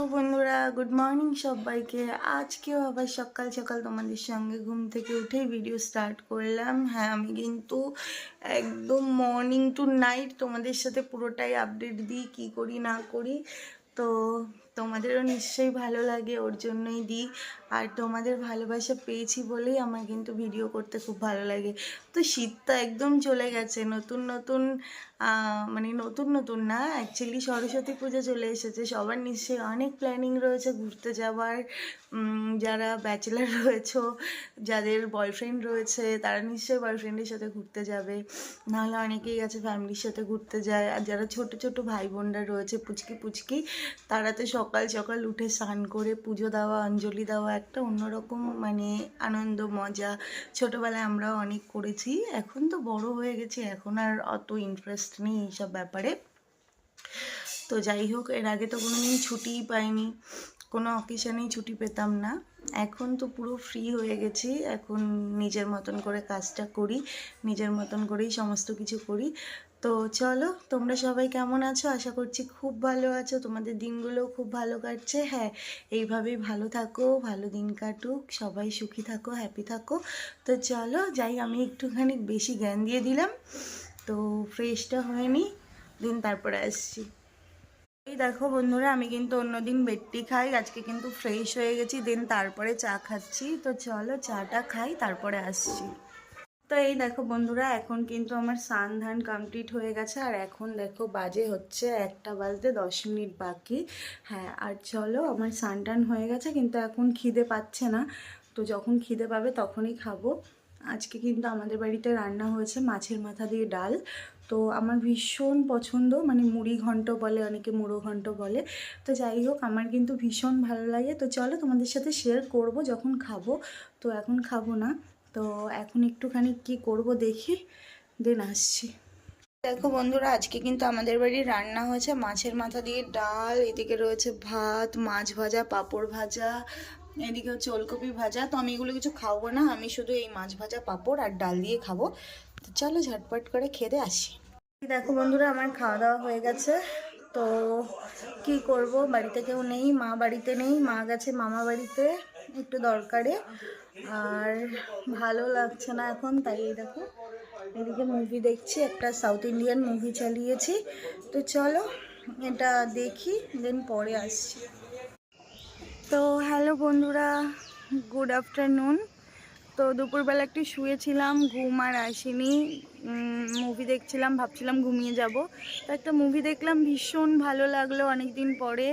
Hello বন্ধুরা good morning সবাইকে। আজকেও আবার সকাল সকাল তোমাদের সঙ্গে ঘুম থেকে উঠেই ভিডিও স্টার্ট করলাম। হ্যাঁ আমি কিন্তু একদম মর্নিং টু নাইট তোমাদের সাথে পুরোটাই আপডেট দিই, কি করি না করি। তো তোমাদেরও নিশ্চয়ই ভালো লাগে, ওর জন্যই দিই। আর তোমাদের ভালোবাসা পেয়েছি বলেই আমার কিন্তু ভিডিও করতে খুব ভালো লাগে। তো শীত তো একদম চলে গেছে, নতুন নতুন মানে নতুন নতুন না অ্যাকচুয়ালি সরস্বতী পুজো চলে এসেছে। সবার নিশ্চয়ই অনেক প্ল্যানিং রয়েছে ঘুরতে যাওয়ার। যারা ব্যাচেলার রয়েছে, যাদের বয়ফ্রেন্ড রয়েছে, তারা নিশ্চয়ই বয়ফ্রেন্ডের সাথে ঘুরতে যাবে। নাহলে অনেকেই আছে ফ্যামিলির সাথে ঘুরতে যায়। আর যারা ছোট ছোট ভাই বোনরা রয়েছে, পুচকি পুচকি, তারা তো সকাল সকাল উঠে স্নান করে পুজো দেওয়া, অঞ্জলি দেওয়া একটা অন্যরকম মানে আনন্দ, মজা। ছোটোবেলায় আমরা অনেক করেছি। এখন তো বড় হয়ে গেছি, এখন আর অত ইন্টারেস্ট নেই এইসব ব্যাপারে। তো যাই হোক, এর আগে তো কোনো দিন ছুটিই পাইনি। কোনো অকেশনেই ছুটি পেতাম না। এখন তো পুরো ফ্রি হয়ে গেছি। এখন নিজের মতন করে কাজটা করি, নিজের মতন করেই সমস্ত কিছু করি। তো চলো, তোমরা সবাই কেমন আছো? আশা করছি খুব ভালো আছো। তোমাদের দিনগুলো খুব ভালো কাটছে। হ্যাঁ এইভাবেই ভালো থাকো, ভালো দিন কাটুক, সবাই সুখী থাকো হ্যাপি থাকো। তো চলো, যাই, আমি একটুখানি বেশি জ্ঞান দিয়ে দিলাম। তো ফ্রেশটা হয়নি দিন তারপরে আসছি। এই দেখো বন্ধুরা, আমি কিন্তু অন্যদিন বেডটি খাই, আজকে কিন্তু ফ্রেশ হয়ে গেছি দেন তারপরে চা খাচ্ছি। তো চলো, চাটা খাই, তারপরে আসছি। তো এই দেখো বন্ধুরা, এখন কিন্তু আমার সান ধান কমপ্লিট হয়ে গেছে। আর এখন দেখো বাজে হচ্ছে একটা বাজতে দশ মিনিট বাকি। হ্যাঁ আর চলো আমার স্নান টান হয়ে গেছে, কিন্তু এখন খিদে পাচ্ছে না। তো যখন খিদে পাবে তখনই খাব। আজকে কিন্তু আমাদের বাড়িতে রান্না হয়েছে মাছের মাথা দিয়ে ডাল। তো আমার ভীষণ পছন্দ মানে মুড়ি ঘন্ট বলে, অনেকে মুড়ো ঘন্ট বলে। তো যাই হোক, আমার কিন্তু ভীষণ ভালো লাগে। তো চলো তোমাদের সাথে শেয়ার করব যখন খাব। তো এখন খাব না। তো এখন একটুখানি কি করব দেখি দেন আসছি। দেখো বন্ধুরা, আজকে কিন্তু আমাদের বাড়ির রান্না হয়েছে মাছের মাথা দিয়ে ডাল, এদিকে রয়েছে ভাত, মাছ ভাজা, পাঁপড় ভাজা, এদিকে হচ্ছে ওলকপি ভাজা। তো আমি এগুলো কিছু খাব না, আমি শুধু এই মাছ ভাজা, পাঁপড় আর ডাল দিয়ে খাব। তো চলো ঝটপট করে খেতে আসি। দেখো বন্ধুরা, আমার খাওয়া দাওয়া হয়ে গেছে। তো কি করব? বাড়িতে কেউ নেই, মা বাড়িতে নেই, মা গেছে মামা বাড়িতে, একটু দরকারে। আর ভালো লাগছে না এখন, তাই দেখো, এদিকে মুভি দেখছি, একটা সাউথ ইন্ডিয়ান মুভি চালিয়েছি। তো চলো, এটা দেখি দেন পরে আসছি। তো হ্যালো বন্ধুরা গুড আফটারনুন তো দুপুরবেলা একটু শুয়েছিলাম, ঘুম আর আসেনি। মুভি দেখছিলাম, ভাবছিলাম ঘুমিয়ে যাব। তো একটা মুভি দেখলাম, ভীষণ ভালো লাগল অনেক দিন পরে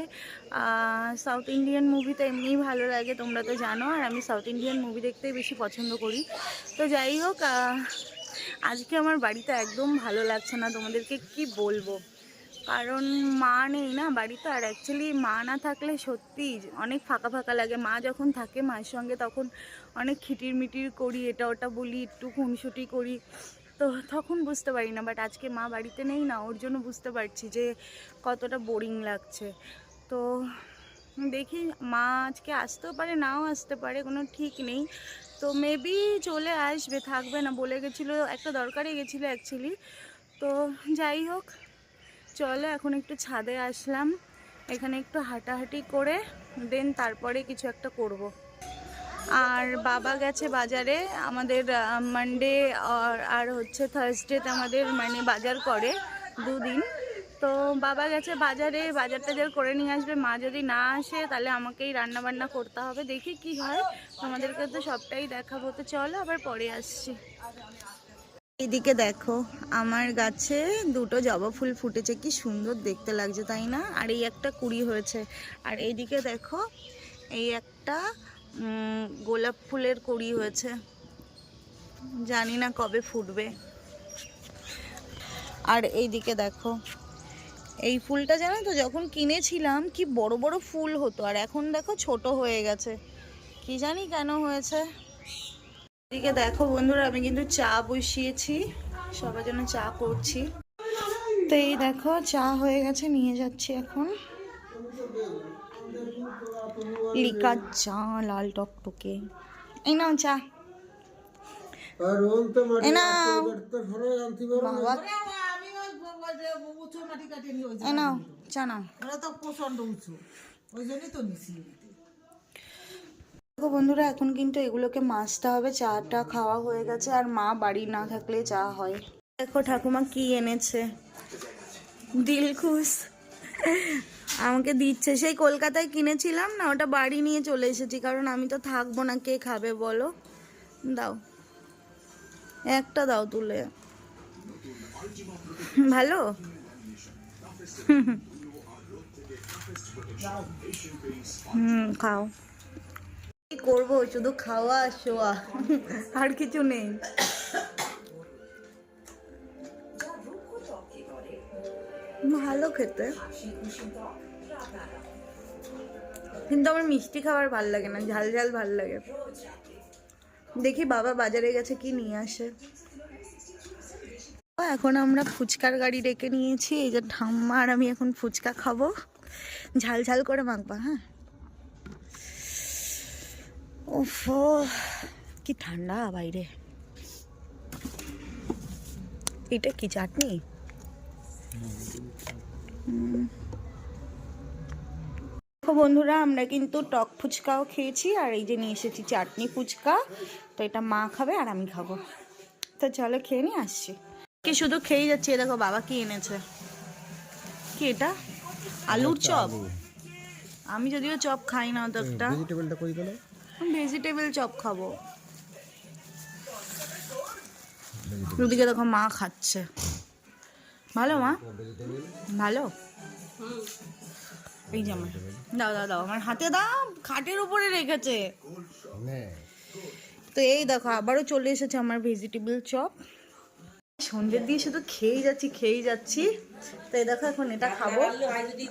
সাউথ ইন্ডিয়ান মুভি তো এমনিই ভালো লাগে, তোমরা তো জানো, আর আমি সাউথ ইন্ডিয়ান মুভি দেখতেই বেশি পছন্দ করি। তো যাই হোক আজকে আমার বাড়িতে একদম ভালো লাগছে না, তোমাদেরকে কি বলব? কারণ মা নেই না বাড়িতে, আর অ্যাকচুয়ালি মা না থাকলে সত্যি অনেক ফাঁকা ফাঁকা লাগে। মা যখন থাকে মায়ের সঙ্গে তখন অনেক খিটির মিটির করি, এটা ওটা বলি, একটু খুনসুটি করি। তো তখন বুঝতে পারি না বাট আজকে মা বাড়িতে নেই না, ওর জন্য বুঝতে পারছি যে কতটা বোরিং লাগছে। তো দেখি মা আজকে আসতেও পারে, নাও আসতে পারে, কোনো ঠিক নেই। তো মেবি চলে আসবে, থাকবে না, বলে গেছিল, একটা দরকারে গেছিল অ্যাকচুয়ালি তো যাই হোক চলো এখন একটু ছাদে আসলাম। এখানে একটু হাঁটাহাঁটি করে দেন তারপরে কিছু একটা করব। আর বাবা গেছে বাজারে, আমাদের মানডে আর হচ্ছে থার্সডেতে আমাদের মানে বাজার করে দুদিন। তো বাবা গেছে বাজারে বাজার টাজার করে নিয়ে আসবে, মা যদি না আসে তাহলে আমাকেই রান্না বান্না করতে হবে। দেখি কি হয়, তোমাদেরকে তো সবটাই দেখাবো। তো চলো আবার পরে আসছি। এদিকে দেখো, আমার গাছে দুটো জবা ফুল ফুটেছে, কি সুন্দর দেখতে লাগছে, তাই না? আর এই একটা কুড়ি হয়েছে। আর এইদিকে দেখো, এই একটা গোলাপ ফুলের কুড়ি হয়েছে। জানি না কবে ফুটবে। আর এইদিকে দেখো, এই ফুলটা জানো তো, যখন কিনেছিলাম, কি বড় বড় ফুল হতো। আর এখন দেখো ছোট হয়ে গেছে। কি জানি কেন হয়েছে। এদিকে দেখো বন্ধুরা আমি কিন্তু চা বসিয়েছি। সবার জন্য চা করছি। তো এই দেখো চা হয়ে গেছে নিয়ে যাচ্ছি এখন। লিকা চা লাল টকটকে। এই নাও চা। এই নাও। চা নাও। তো প্রচণ্ড উঁচু। ওই জন্যই তো নিছি। দেখো বন্ধুরা, এখন কিন্তু এগুলোকে মাছতে হবে, চাটা খাওয়া হয়ে গেছে আর মা বাড়ি না থাকলে চা হয়। দেখো ঠাকুমা কি এনেছে। দিলখুশ আমাকে দিচ্ছে। সেই কলকাতায় কিনেছিলাম না, ওটা বাড়ি নিয়ে চলে এসেছি, কারণ আমি তো থাকব না, কে খাবে বলো? দাও। একটা দাও তুলে। ভালো? হুম, খাও। কি করব? শুধু খাওয়া শোয়া। আর কিছু নেই। ভালো খেতে। কিন্তু আমার মিষ্টি খাবার ভালো লাগে না, ঝাল ঝাল ভালো লাগে। দেখি বাবা বাজারে গেছে কি নিয়ে আসে। এখন আমরা ফুচকার গাড়ি ডেকে নিয়েছি, এই যে ঠাম্মা আর আমি এখন ফুচকা খাব। ঝাল ঝাল করে মাখবা হ্যাঁ? উফ কি ঠান্ডা বাইরে। এটা কি চাটনি? দেখো বন্ধুরা আমরা কিন্তু টক ফুচকাও খেয়েছি আর এই যে নিয়ে এসেছি চাটনি ফুচকা। তো এটা মা খাবে আর আমি খাব। তো চলো খেয়ে নিয়ে আসছি। কি শুধু খেয়ে যাচ্ছি এ দেখো বাবা কি এনেছে। কি এটা? আলুর চপ? আমি যদিও চপ খাই না অতটা। ভেজিটেবলটা কই গেল? ভেজিটেবল চপ খাব। ওদিকে দেখো মা খাচ্ছে। ভালো মা? ভালো? এই যে আমার। দাও দাও দাও, আমার হাতে দাও, খাটের উপরে রেখেছে। তো এই দেখো, আবারও চলে এসেছে আমার ভেজিটেবল চপ সন্ধ্যের দিয়ে শুধু খেয়েই যাচ্ছি খেয়েই যাচ্ছি। তো এই দেখো এখন এটা খাব।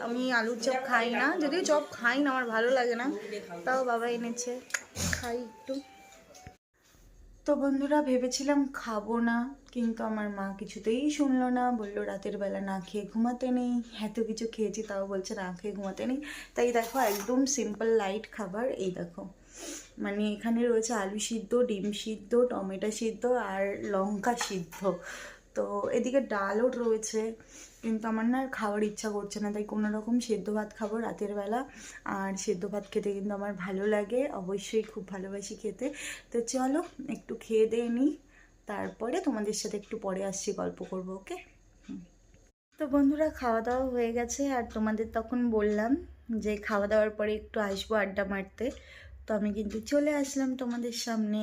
আমি আলুর চপ খাই না। যদিও চপ খাই না, আমার ভালো লাগে না। তাও বাবা এনেছে। খাই একটু। তো বন্ধুরা, ভেবেছিলাম খাব না, কিন্তু আমার মা কিছুতেই শুনলো না। বলল, রাতের বেলা না খেয়ে ঘুমাতে নেই। এত কিছু খেয়েছি, তাও বলছে না খেয়ে ঘুমাতে নেই। তাই দেখো, একদম সিম্পল লাইট খাবার। এই দেখো মানে এখানে রয়েছে আলু সিদ্ধ, ডিম সিদ্ধ, টমেটো সিদ্ধ আর লঙ্কা সিদ্ধ। তো এদিকে ডালও রয়েছে, কিন্তু আমার না খাওয়ার ইচ্ছা করছে না, তাই কোনো রকম সেদ্ধ ভাত খাব রাতের বেলা। আর সেদ্ধ ভাত খেতে কিন্তু আমার ভালো লাগে, অবশ্যই খুব ভালোবাসি খেতে। তো চলো একটু খেয়ে দিয়ে নিই, তারপরে তোমাদের সাথে একটু পরে আসছি, গল্প করব, ওকে? তো বন্ধুরা, খাওয়া দাওয়া হয়ে গেছে, আর তোমাদের তখন বললাম যে খাওয়া দাওয়ার পরে একটু আসব আড্ডা মারতে। তো আমি কিন্তু চলে আসলাম তোমাদের সামনে।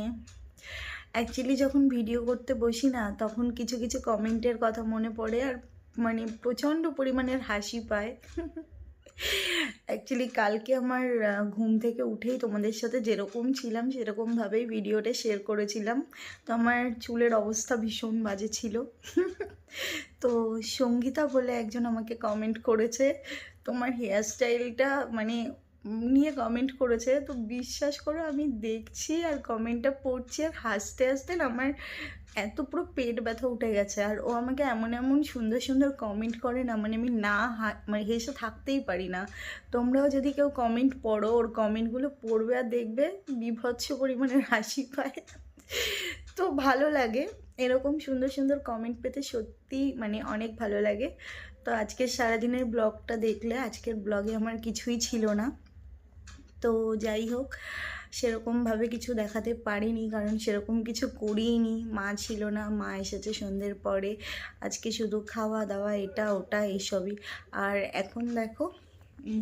অ্যাকচুয়ালি যখন ভিডিও করতে বসি না, তখন কিছু কিছু কমেন্টের কথা মনে পড়ে আর মানে প্রচণ্ড পরিমাণের হাসি পায়। অ্যাকচুয়ালি কালকে আমার ঘুম থেকে উঠেই তোমাদের সাথে যেরকম ছিলাম সেরকমভাবেই ভিডিওটা শেয়ার করেছিলাম। তো আমার চুলের অবস্থা ভীষণ বাজে ছিল। তো সঙ্গীতা বলে একজন আমাকে কমেন্ট করেছে, তোমার হেয়ার স্টাইলটা মানে নিয়ে কমেন্ট করেছে। তো বিশ্বাস করো, আমি দেখছি আর কমেন্টটা পড়ছি আর হাসতে হাসতে আমার এত পুরো পেট ব্যথা উঠে গেছে। আর ও আমাকে এমন এমন সুন্দর সুন্দর কমেন্ট করে না মানে আমি না মানে হেসে থাকতেই পারি না। তোমরাও যদি কেউ কমেন্ট পড়ো, ওর কমেন্টগুলো পড়বে আর দেখবে বিভৎস পরিমাণের হাসি পায়। তো ভালো লাগে। এরকম সুন্দর সুন্দর কমেন্ট পেতে সত্যি মানে অনেক ভালো লাগে। তো আজকের সারাদিনের ব্লগটা দেখলে, আজকের ব্লগে আমার কিছুই ছিল না। তো যাই হোক সেরকমভাবে কিছু দেখাতে পারিনি, কারণ সেরকম কিছু করিনি। মা ছিল না, মা এসেছে সন্ধ্যের পরে। আজকে শুধু খাওয়া দাওয়া, এটা, ওটা, এইসবই। আর এখন দেখো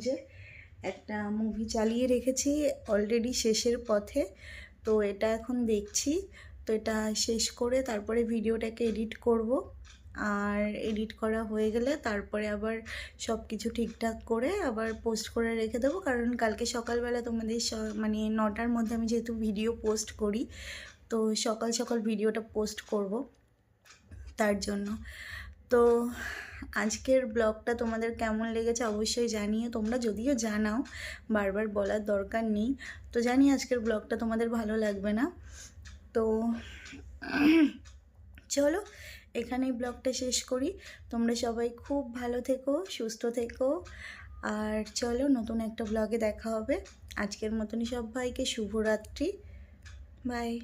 যে একটা মুভি চালিয়ে রেখেছি অলরেডি শেষের পথে। তো এটা এখন দেখছি। তো এটা শেষ করে তারপরে ভিডিওটাকে এডিট করব। আর এডিট করা হয়ে গেলে তারপরে আবার সব কিছু ঠিকঠাক করে আবার পোস্ট করে রেখে দেবো। কারণ কালকে সকালবেলা তোমাদের মানে নটার মধ্যে আমি যেহেতু ভিডিও পোস্ট করি, তো সকাল সকাল ভিডিওটা পোস্ট করব তার জন্য। তো আজকের ব্লগটা তোমাদের কেমন লেগেছে অবশ্যই জানিয়ে তোমরা যদিও জানাও, বারবার বলার দরকার নেই। তো জানি আজকের ব্লগটা তোমাদের ভালো লাগবে না। তো চলো এখানেই ব্লগটা শেষ করি। তোমরা সবাই খুব ভালো থেকো, সুস্থ থেকো। আর চলো নতুন একটা ব্লগে দেখা হবে। আজকের মতনই সব ভাইকে শুভরাত্রি। বাই